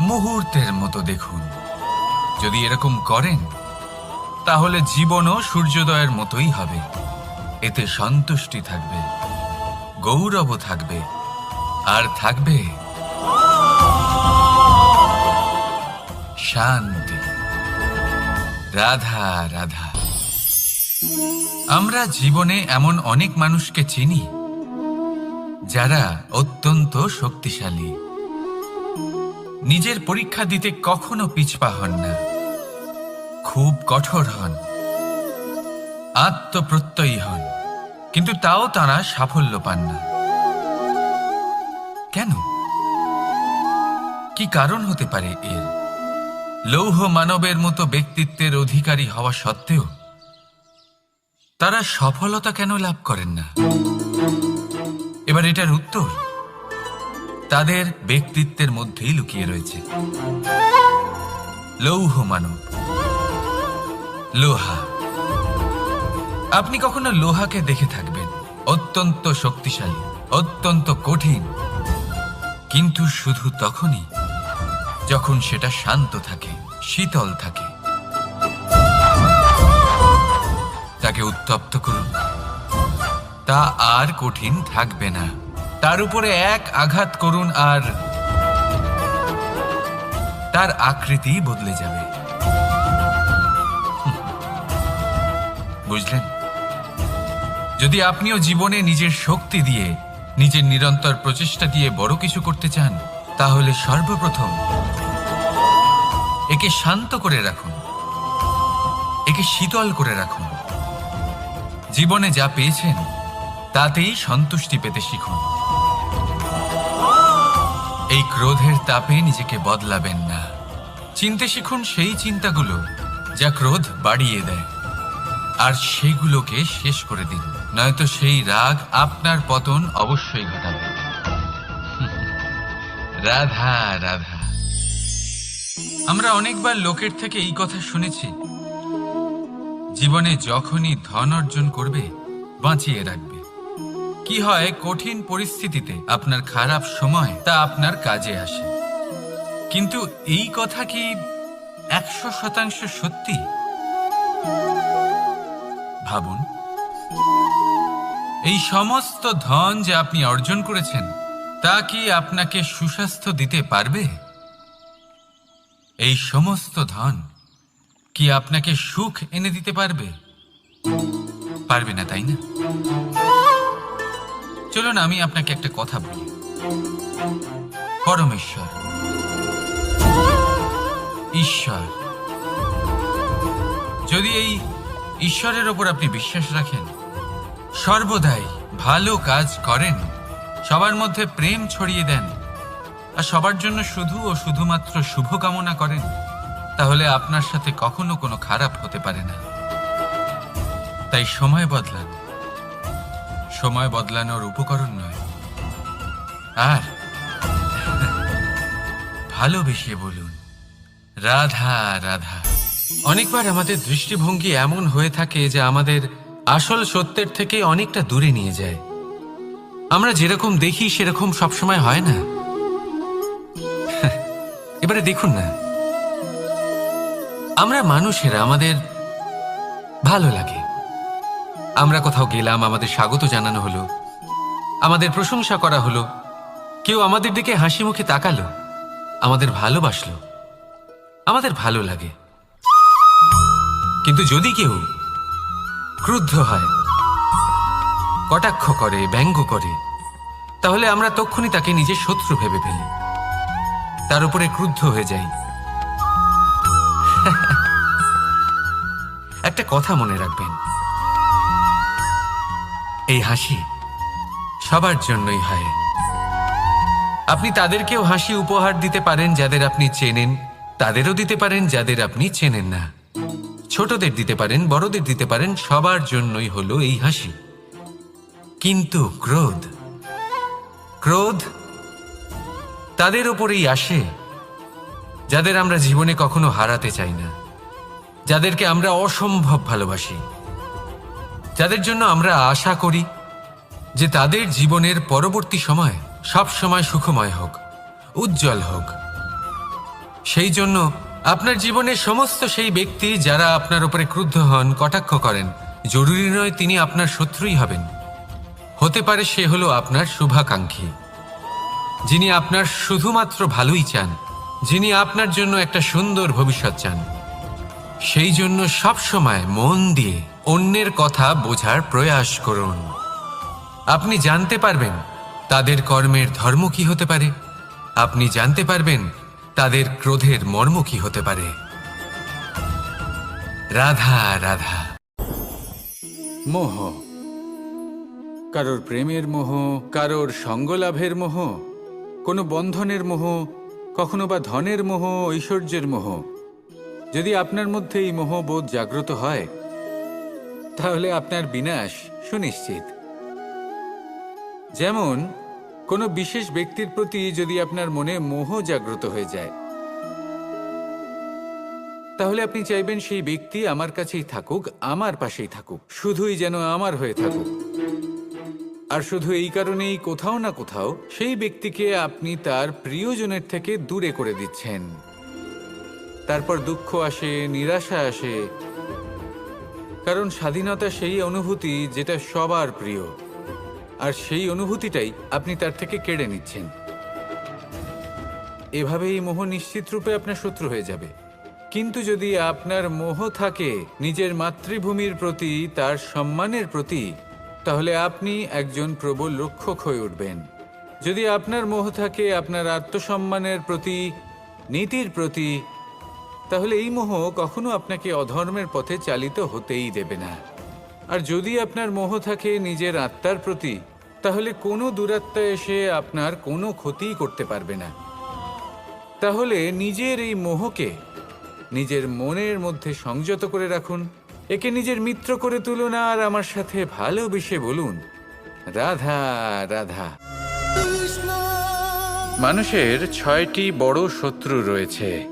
মুহূর্তের মতো দেখুন। যদি এরকম করেন, তাহলে জীবনও সূর্যোদয়ের মতোই হবে। এতে সন্তুষ্টি থাকবে গৌরব থাকবে, আর থাকবে শান্তি। রাধা রাধা। আমরা জীবনে এমন অনেক মানুষকে চিনি, যারা অত্যন্ত শক্তিশালী। নিজের পরীক্ষা দিতে কখনো পিছপা হন না। খুব কঠোর হন। আত্মপ্রত্যয়ী হন। কিন্তু তাও তারা সাফল্য পান না। কেন? কি কারণ হতে পারে এর? লৌহ মানবের মতো ব্যক্তিত্বের অধিকারী হওয়া সত্ত্বেও তারা সফলতা কেন লাভ করেন না? এবার এটার উত্তর। তাদের ব্যক্তিত্বের মধ্যেই লুকিয়ে রয়েছে। লৌহ মানব। লোহা। আপনি কখনো লোহাকে দেখে থাকবেন? অত্যন্ত শক্তিশালী, অত্যন্ত কঠিন। কিন্তু শুধু তখনই যখন সেটা শান্ত থাকে, শীতল থাকে। তাকে উত্তপ্ত করুন। তা আর কঠিন থাকবে না। তার উপরে এক আঘাত করুন আর তার আকৃতি বদলে যাবে। বুঝলেন? যদি আপনিও জীবনে নিজের শক্তি দিয়ে, নিজের নিরন্তর প্রচেষ্টা দিয়ে বড় কিছু করতে চান, তাহলে সর্বপ্রথম একে শান্ত করে রাখুন। একে শীতল করে রাখুন। জীবনে যা পেয়েছেন, তাতেই সন্তুষ্টি পেতে শিখুন। এই ক্রোধের তাপে নিজেকে বদলাবেন না। চিনতে শিখুন সেই চিন্তাগুলো যা ক্রোধ বাড়িয়ে দেয়। আর সেগুলোকে শেষ করে দিন, নয়তো সেই রাগ আপনার পতন অবশ্যই ঘটাবে। রাধা রাধা। আমরা অনেকবার লোকের থেকে এই কথা শুনেছি। জীবনে যখনই ধন অর্জন করবে, বাঁচিয়ে রাখবে। কি হয় কঠিন পরিস্থিতিতে আপনার খারাপ সময় তা আপনার কাজে আসে। কিন্তু এই কথা কি একশো শতাংশ সত্যি? ভাবুন। এই সমস্ত ধন যে আপনি অর্জন করেছেন, তা কি আপনাকে সুস্বাস্থ্য দিতে পারবে? এই সমস্ত ধন কি আপনাকে সুখ এনে দিতে পারবে? পারবে না, তাই না? চলুন আমি আপনাকে একটা কথা বলি। পরমেশ্বর। ঈশ্বর। যদি এই ঈশ্বরের ওপর আপনি বিশ্বাস রাখেন, সর্বদাই ভালো কাজ করেন, সবার মধ্যে প্রেম ছড়িয়ে দেন, আর সবার জন্য শুধু ও শুধুমাত্র শুভকামনা করেন, তাহলে আপনার সাথে কখনো কোনো খারাপ হতে পারে না। তাই সময় বদলান। সময় বদলানোর উপকরণ নয়। আর? ভালোবেসে বলুন। রাধা রাধা। অনেকবার আমাদের দৃষ্টিভঙ্গি এমন হয়ে থাকে যে আমাদের আসল সত্যের থেকে অনেকটা দূরে নিয়ে যায়। আমরা যেরকম দেখি, সেরকম সবসময় হয় না। এবারে দেখুন না। আমরা মানুষেরা আমাদের ভালো লাগে। আমরা কোথাও গেলাম, আমাদের স্বাগত জানানো হলো। আমাদের প্রশংসা করা হলো। কেউ আমাদের দিকে হাসি মুখে তাকালো। আমাদের ভালোবাসলো। আমাদের ভালো লাগে। কিন্তু যদি কেউ ক্রুদ্ধ হয়, কটাক্ষ করে, ব্যঙ্গ করে, তাহলে আমরা তক্ষুনি তাকে নিজের শত্রু ভেবে ফেলি। তার উপরে ক্রুদ্ধ হয়ে যাই। একটা কথা মনে রাখবেন। এই হাসি সবার জন্যই হয়। আপনি তাদেরকেও হাসি উপহার দিতে পারেন যাদের আপনি চেনেন, তাদেরও দিতে পারেন যাদের আপনি চেনেন না। ছোটদের দিতে পারেন, বড়দের দিতে পারেন, সবার জন্যই হলো এই হাসি। কিন্তু ক্রোধ ক্রোধ তাদের ওপরেই আসে, যাদের আমরা জীবনে কখনো হারাতে চাই না, যাদেরকে আমরা অসম্ভব ভালোবাসি। যাদের জন্য আমরা আশা করি যে তাদের জীবনের পরবর্তী সময় সব সময় সুখময় হোক, উজ্জ্বল হোক। সেই জন্য আপনার জীবনের সমস্ত সেই ব্যক্তি যারা আপনার উপরে ক্রুদ্ধ হন, কটাক্ষ করেন, জরুরি নয় তিনি আপনার শত্রুই হবেন। হতে পারে সে হলো আপনার শুভাকাঙ্ক্ষী, যিনি আপনার শুধুমাত্র ভালোই চান, যিনি আপনার জন্য একটা সুন্দর ভবিষ্যৎ চান। সেই জন্য সব সময় মন দিয়ে অন্যের কথা বোঝার প্রয়াস করুন। আপনি জানতে পারবেন তাদের কর্মের ধর্ম কি হতে পারে। আপনি জানতে পারবেন তাদের ক্রোধের মর্ম কি হতে পারে। রাধা রাধা। মোহ। কারোর প্রেমের মোহ, কারোর সঙ্গলাভের মোহ, কোনো বন্ধনের মোহ, কখনো বা ধনের মোহ, ঐশ্বর্যের মোহ। যদি আপনার মধ্যে এই মোহবোধ জাগ্রত হয় তাহলে আপনার বিনাশ সুনিশ্চিত। যেমন, কোনো বিশেষ ব্যক্তির প্রতি যদি আপনার মনে মোহ জাগ্রত হয়ে যায়, তাহলে আপনি চাইবেন সেই ব্যক্তি আমার কাছেই থাকুক, আমার পাশেই থাকুক, শুধুই যেন আমার হয়ে থাকুক। আর শুধু এই কারণেই কোথাও না কোথাও সেই ব্যক্তিকে আপনি তার প্রিয়জনের থেকে দূরে করে দিচ্ছেন। তারপর দুঃখ আসে, নিরাশা আসে কারণ স্বাধীনতা সেই অনুভূতি যেটা সবার প্রিয়। আর সেই অনুভূতিটাই আপনি তার থেকে কেড়ে নিচ্ছেন। এভাবে এই মোহ নিশ্চিত রূপে আপনার শত্রু হয়ে যাবে। কিন্তু যদি আপনার মোহ থাকে নিজের মাতৃভূমির প্রতি, তার সম্মানের প্রতি, তাহলে আপনি একজন প্রবল রক্ষক হয়ে উঠবেন। যদি আপনার মোহ থাকে আপনার আত্মসম্মানের প্রতি, নীতির প্রতি তাহলে এই মোহ কখনো আপনাকে অধর্মের পথে চালিত হতেই দেবে না। আর যদি আপনার মোহ থাকে নিজের আত্মার প্রতি তাহলে কোনো দুরাত্মা এসে আপনার কোনো ক্ষতিই করতে পারবে না। তাহলে নিজের এই মোহকে নিজের মনের মধ্যে সংযত করে রাখুন একে নিজের মিত্র করে তুলুন আর আমার সাথে ভালোবেসে বলুন রাধা রাধা। মানুষের ছয়টি বড় শত্রু রয়েছে।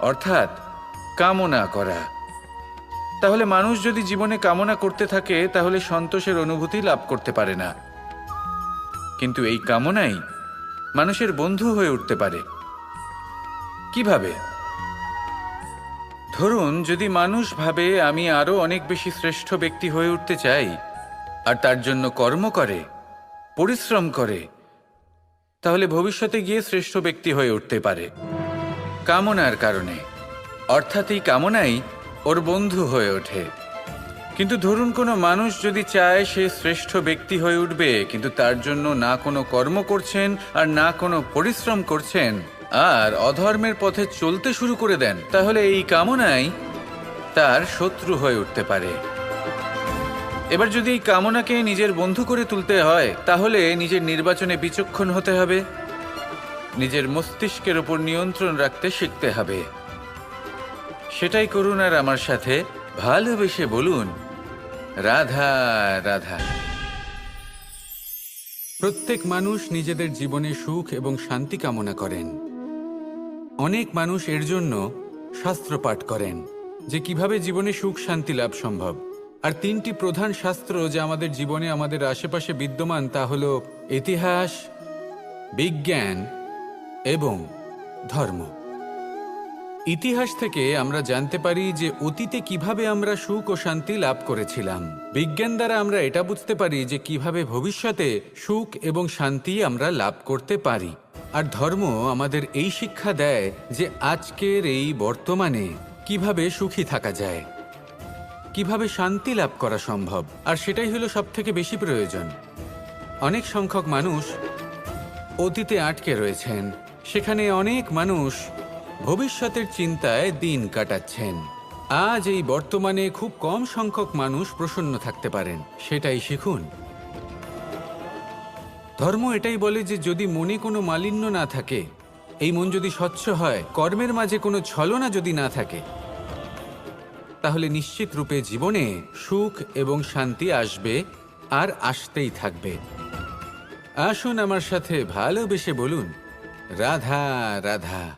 অর্থাৎ কামনা করা। তাহলে মানুষ যদি জীবনে কামনা করতে থাকে, তাহলে সন্তোষের অনুভূতি লাভ করতে পারে না। কিন্তু এই কামনাই মানুষের বন্ধু হয়ে উঠতে পারে। কীভাবে? ধরুন, যদি মানুষ ভাবে, আমি আরও অনেক বেশি শ্রেষ্ঠ ব্যক্তি হয়ে উঠতে চাই, আর তার জন্য কর্ম করে, পরিশ্রম করে, তাহলে ভবিষ্যতে গিয়ে শ্রেষ্ঠ ব্যক্তি হয়ে উঠতে পারে। কামনার কারণে। অর্থাৎ এই কামনাই ওর বন্ধু হয়ে ওঠে। কিন্তু ধরুন কোনো মানুষ যদি চায় সে শ্রেষ্ঠ ব্যক্তি হয়ে উঠবে, কিন্তু তার জন্য না কোনো কর্ম করছেন আর না কোনো পরিশ্রম করছেন, আর অধর্মের পথে চলতে শুরু করে দেন, তাহলে এই কামনাই তার শত্রু হয়ে উঠতে পারে। এবার যদি এই কামনাকে নিজের বন্ধু করে তুলতে হয়, তাহলে নিজের নির্বাচনে বিচক্ষণ হতে হবে। নিজের মস্তিষ্কের ওপর নিয়ন্ত্রণ রাখতে শিখতে হবে। সেটাই করুন আর আমার সাথে ভালোবেসে বলুন, রাধা রাধা। প্রত্যেক মানুষ নিজেদের জীবনে সুখ এবং শান্তি কামনা করেন। অনেক মানুষ এর জন্য শাস্ত্র পাঠ করেন, যে কীভাবে জীবনে সুখ, শান্তি লাভ সম্ভব। আর তিনটি প্রধান শাস্ত্র যা আমাদের জীবনে আমাদের আশেপাশে বিদ্যমান, তা হল ইতিহাস, বিজ্ঞান এবং ধর্ম। ইতিহাস থেকে আমরা জানতে পারি যে অতীতে কীভাবে আমরা সুখ ও শান্তি লাভ করেছিলাম। বিজ্ঞান দ্বারা আমরা এটা বুঝতে পারি যে কীভাবে ভবিষ্যতে সুখ এবং শান্তি আমরা লাভ করতে পারি। আর ধর্ম আমাদের এই শিক্ষা দেয় যে আজকের এই বর্তমানে কীভাবে সুখী থাকা যায়, কীভাবে শান্তি লাভ করা সম্ভব, আর সেটাই হলো সব থেকে বেশি প্রয়োজন। অনেক সংখ্যক মানুষ অতীতে আটকে রয়েছেন সেখানে অনেক মানুষ ভবিষ্যতের চিন্তায় দিন কাটাচ্ছেন। আজ এই বর্তমানে খুব কম সংখ্যক মানুষ প্রসন্ন থাকতে পারেন, সেটাই শিখুন। ধর্ম এটাই বলে যে যদি মনে কোনো মালিন্য না থাকে, এই মন যদি স্বচ্ছ হয়, কর্মের মাঝে কোনো ছলনা যদি না থাকে, তাহলে নিশ্চিত রূপে জীবনে সুখ এবং শান্তি আসবে আর আসতেই থাকবে। আসুন আমার সাথে ভালোবেসে বলুন রাধা রাধা